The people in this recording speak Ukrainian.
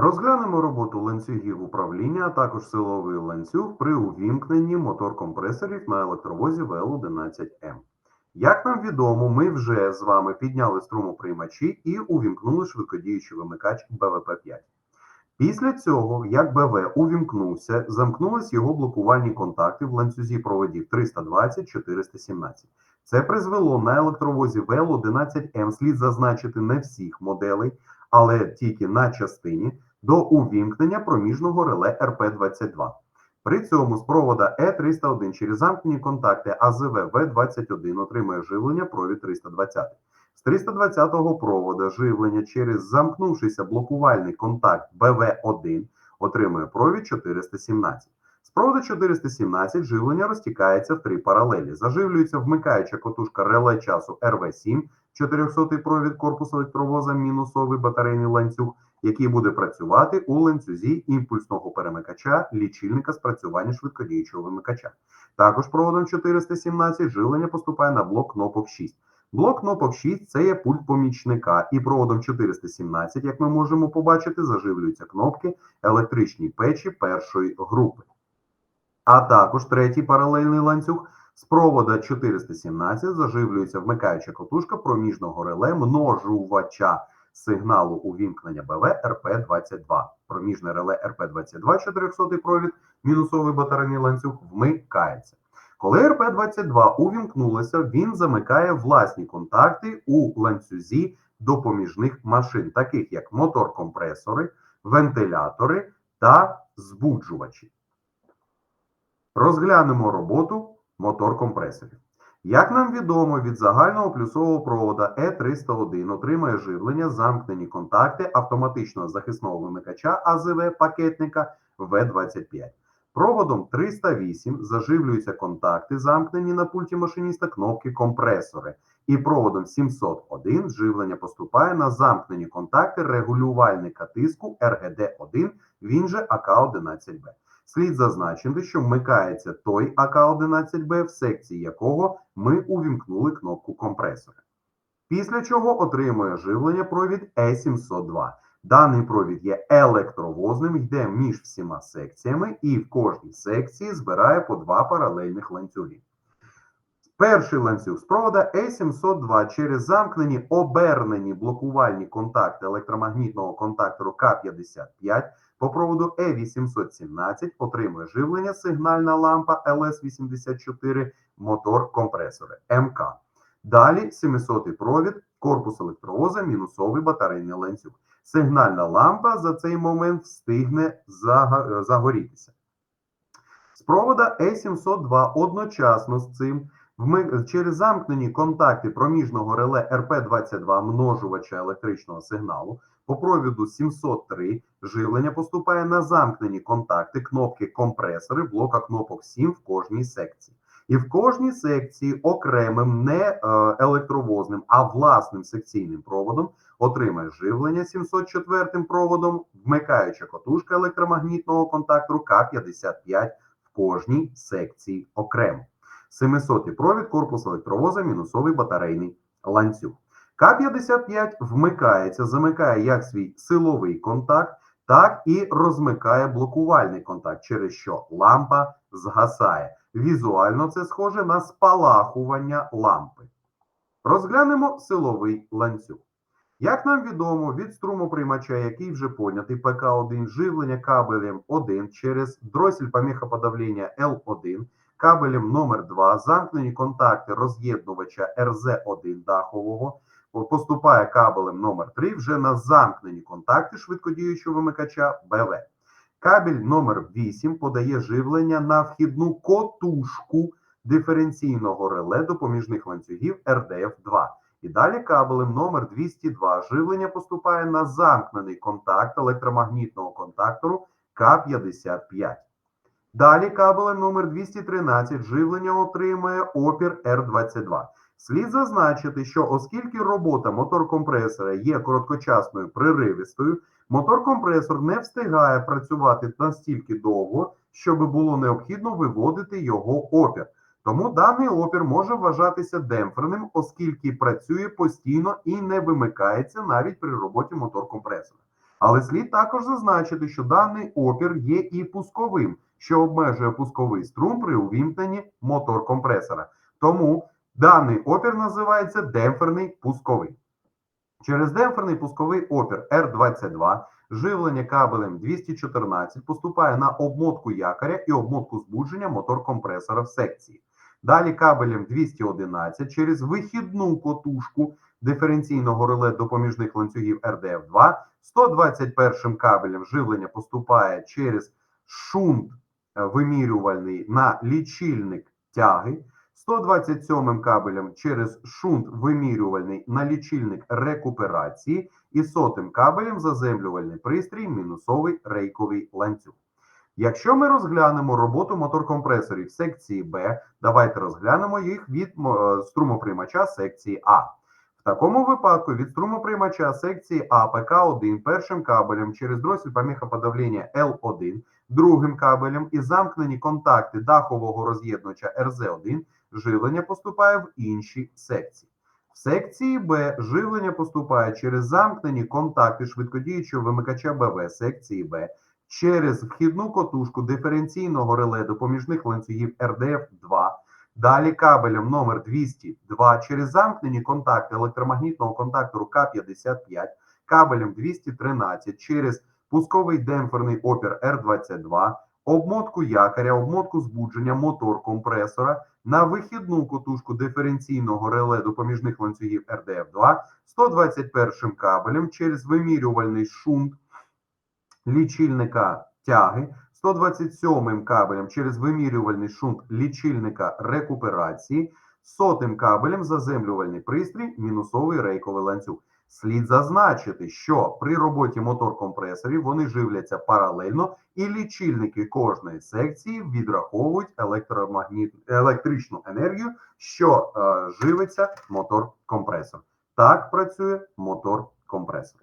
Розглянемо роботу ланцюгів управління, а також силовий ланцюг при увімкненні мотор-компресорів на електровозі ВЛ-11М. Як нам відомо, ми вже з вами підняли струмоприймачі і увімкнули швидкодіючий вимикач БВП-5. Після цього, як БВ увімкнувся, замкнулись його блокувальні контакти в ланцюзі проводів 320-417. Це призвело на електровозі ВЛ-11М, слід зазначити не всіх моделей, але тільки на частині, до увімкнення проміжного реле РП-22. При цьому з провода Е301 через замкнені контакти АЗВ В21 отримує живлення провід 320. З 320-го провода живлення через замкнувшийся блокувальний контакт БВ1 отримує провід 417. З проводу 417 живлення розтікається в три паралелі. Заживлюється вмикаюча котушка реле часу РВ7, 400-й провід корпусу електровоза, мінусовий батарейний ланцюг, який буде працювати у ланцюзі імпульсного перемикача лічильника спрацювання швидкодіючого вимикача. Також проводом 417 живлення поступає на блок кнопок 6. Блок кнопок 6 це є пульт помічника, і проводом 417, як ми можемо побачити, заживлюються кнопки електричні печі першої групи. А також третій паралельний ланцюг з провода 417 заживлюється вмикаюча котушка проміжного реле множувача сигналу увімкнення БВ РП-22. Проміжне реле РП-22, 400 провід, мінусовий батарейний ланцюг вмикається. Коли РП-22 увімкнулося, він замикає власні контакти у ланцюзі допоміжних машин, таких як мотор-компресори, вентилятори та збуджувачі. Розглянемо роботу мотор-компресорів. Як нам відомо, від загального плюсового провода Е301 отримує живлення замкнені контакти автоматичного захисного вимикача АЗВ пакетника В25. Проводом 308 заживлюються контакти, замкнені на пульті машиніста кнопки компресори. І проводом 701 живлення поступає на замкнені контакти регулювальника тиску РГД1, він же АК11Б. Слід зазначити, що вмикається той АК11Б, в секції якого ми увімкнули кнопку компресора. Після чого отримує живлення провід Е702. Даний провід є електровозним, йде між всіма секціями і в кожній секції збирає по два паралельних ланцюги. Перший ланцюг з провода Е702 через замкнені обернені блокувальні контакти електромагнітного контактору К55 по проводу Е817 отримує живлення сигнальна лампа ЛС84 мотор компресори МК. Далі 700 провід, корпус електровоза, мінусовий батарейний ланцюг. Сигнальна лампа за цей момент встигне загорітися. З провода Е702 одночасно з цим через замкнені контакти проміжного реле РП-22 множувача електричного сигналу по провіду 703 живлення поступає на замкнені контакти кнопки компресори блока кнопок 7 в кожній секції. І в кожній секції окремим не е, електровозним, а власним секційним проводом отримає живлення 704 проводом, вмикаюча котушка електромагнітного контактору К55 в кожній секції окремо. 700 провід корпус електровоза, мінусовий батарейний ланцюг. К55 вмикається, замикає як свій силовий контакт, так і розмикає блокувальний контакт, через що лампа згасає. Візуально це схоже на спалахування лампи. Розглянемо силовий ланцюг. Як нам відомо, від струмоприймача, який вже понятий ПК1, живлення кабелем 1 через дросіль поміхоподавлення L1, кабелем номер 2 замкнені контакти роз'єднувача РЗ1 дахового, поступає кабелем номер 3 вже на замкнені контакти швидкодіючого вимикача БВ. Кабель номер 8 подає живлення на вхідну котушку диференційного реле допоміжних ланцюгів РДФ2. І далі кабелем номер 202 живлення поступає на замкнений контакт електромагнітного контактору К55. Далі кабелем номер 213 живлення отримує опір R22. Слід зазначити, що оскільки робота мотор-компресора є короткочасною приривистою, мотор-компресор не встигає працювати настільки довго, щоб було необхідно виводити його опір. Тому даний опір може вважатися демпферним, оскільки працює постійно і не вимикається навіть при роботі мотор-компресора. Але слід також зазначити, що даний опір є і пусковим, що обмежує пусковий струм при увімкненні мотор компресора. Тому даний опір називається демпферний пусковий. Через демпферний пусковий опір R22 живлення кабелем 214 поступає на обмотку якоря і обмотку збудження мотор компресора в секції. Далі кабелем 211 через вихідну котушку диференційного реле допоміжних ланцюгів RDF2 121 кабелем живлення поступає через шунт вимірювальний на лічильник тяги, 127 кабелем через шунт вимірювальний на лічильник рекуперації і сотим кабелем заземлювальний пристрій мінусовий рейковий ланцюг. Якщо ми розглянемо роботу мотор-компресорів секції Б, давайте розглянемо їх від е, струмоприймача секції А. В такому випадку від струмоприймача секції А ПК1 першим кабелем через дросіль поміхоподавлення L1, другим кабелем і замкнені контакти дахового роз'єднувача РЗ1 живлення поступає в інші секції. В секції Б живлення поступає через замкнені контакти швидкодіючого вимикача БВ секції Б через вхідну котушку диференційного реле допоміжних ланцюгів РДФ-2, далі кабелем номер 202 через замкнені контакти електромагнітного контактору К55, кабелем 213 через пусковий демпферний опір Р22, обмотку якоря, обмотку збудження мотор компресора на вихідну котушку диференційного реле допоміжних ланцюгів РДФ2 121 кабелем через вимірювальний шунт лічильника тяги, 127 кабелем через вимірювальний шунт лічильника рекуперації, сотим кабелем заземлювальний пристрій, мінусовий рейковий ланцюг. Слід зазначити, що при роботі мотор-компресорів вони живляться паралельно, і лічильники кожної секції відраховують електромагніт... електричну енергію, що е, живиться мотор-компресор. Так працює мотор-компресор.